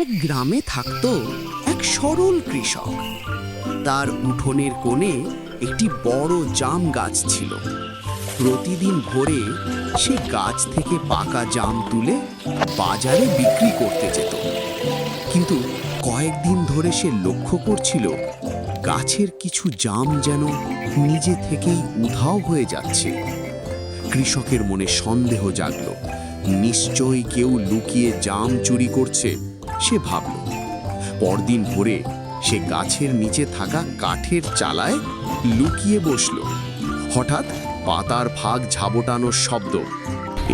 এক গ্রামে থাকতো এক সরল কৃষক। তার উঠোনের কোণে একটি বড় জাম গাছ ছিল। প্রতিদিন ভোরে সে গাছ থেকে পাকা জাম তুলে বাজারে বিক্রি করতে যেত। কিন্তু কয়েকদিন ধরে সে লক্ষ্য করছিল, গাছের কিছু জাম যেন নিজে থেকেই উধাও হয়ে যাচ্ছে। কৃষকের মনে সন্দেহ জাগল, নিশ্চয়ই কেউ লুকিয়ে জাম চুরি করছে। সে ভাবল, পরদিন ভোরে সে গাছের নিচে থাকা কাঠের চালায় লুকিয়ে বসল। হঠাৎ পাতার ফাঁক ঝাবটানোর শব্দ,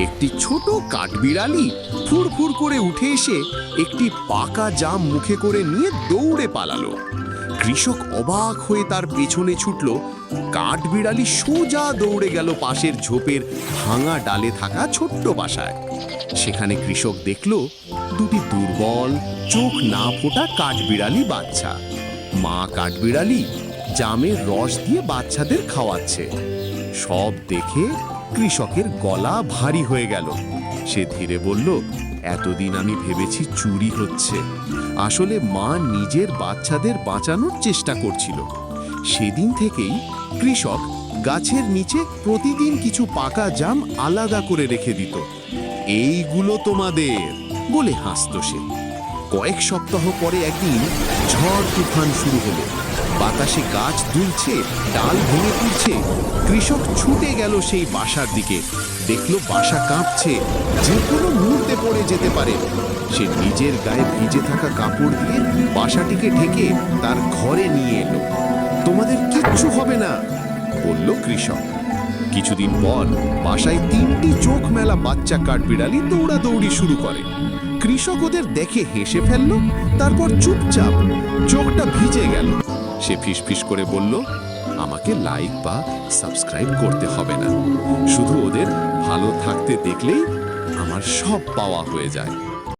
একটি ছোট কাঠবিড়ালি ফুরফুর করে উঠে এসে একটি পাকা জাম মুখে করে নিয়ে দৌড়ে পালালো। কৃষক অবাক হয়ে তার পেছনে ছুটল। কাঠ বিড়ালি সোজা দৌড়ে গেল পাশের ঝোপের ভাঙা ডালে থাকা ছোট্ট বাসায়। সেখানে কৃষক দেখল, দুটি দুর্বল, চোখ না ফোটা কাঠবিড়ালি বাচ্চা। মা কাঠবিড়ালি জামের রস দিয়ে বাচ্চাদের খাওয়াচ্ছে। সব দেখে কৃষকের গলা ভারী হয়ে গেল। সে ধীরে বলল এতদিন আমি ভেবেছি চুরি হচ্ছে। আসলে মা নিজের বাচ্চাদের বাঁচানোর চেষ্টা করছিল। সেদিন থেকেই কৃষক গাছের নিচে প্রতিদিন কিছু পাকা জাম আলাদা করে রেখে দিত। এইগুলো তোমাদের, বলে হাসত সে। কয়েক সপ্তাহ পরে একদিন ঝড় তুফান শুরু হলো। বাতাসে গাছ দুলছে, ডাল ভেঙে তুলছে। কৃষক ছুটে গেল সেই বাসার দিকে। দেখল বাসা কাঁপছে। যে কোনো মুহূর্তে পড়ে যেতে পারে। সে নিজের গায়ে ভিজে থাকা কাপড় দিয়ে বাসাটিকে ঢেকে তার ঘরে নিয়ে এলো। তোমাদের কিচ্ছু হবে না, বলল কৃষক। কিছুদিন পর বাসায় তিনটি চোখ মেলা বাচ্চা কাঠবিড়ালি দৌড়াদৌড়ি শুরু করে। কৃষক ওদের দেখে হেসে ফেলল, তারপর চুপচাপ চোখটা ভিজে গেল। সে ফিসফিস করে বলল, আমাকে লাইক বা সাবস্ক্রাইব করতে হবে না। শুধু ওদের ভালো থাকতে দেখলেই আমার সব পাওয়া হয়ে যায়।